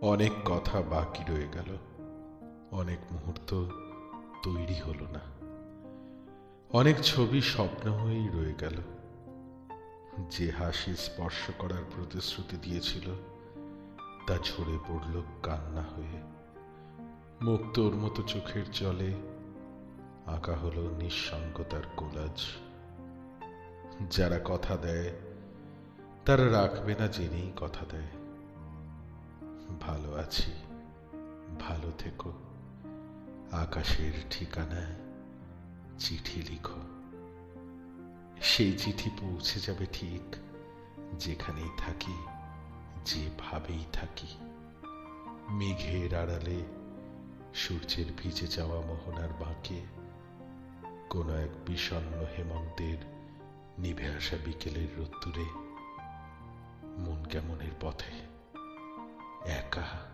অনেক কথা বাকি রয়ে গেল। অনেক মুহূর্ত তৈরি হলো না। অনেক ছবি স্বপ্ন হয়েই রয়ে গেল। যে হাসি স্পর্শ করার প্রতিশ্রুতি দিয়েছিল, তা ঝরে পড়ল কান্না হয়ে। মুক্তোর মতো চোখের জলে আঁকা হলো নিঃসঙ্গতার কোলাজ। যারা কথা দেয়, তারা রাখবে না জেনেই কথা দেয়। ভালো আছি। ভালো থেকো। আকাশের ঠিকানায় চিঠি লিখো। সেই চিঠি পৌঁছে যাবে ঠিক যেখানেই থাকি, যেভাবেই থাকি। মেঘের আড়ালে সূর্যের ভিজে যাওয়া মোহনার বাঁকে কোনো এক বিষণ্ণ হেমন্তের নিভে আসা বিকেলের রোদ্দুরে মন কেমনের পথে? একা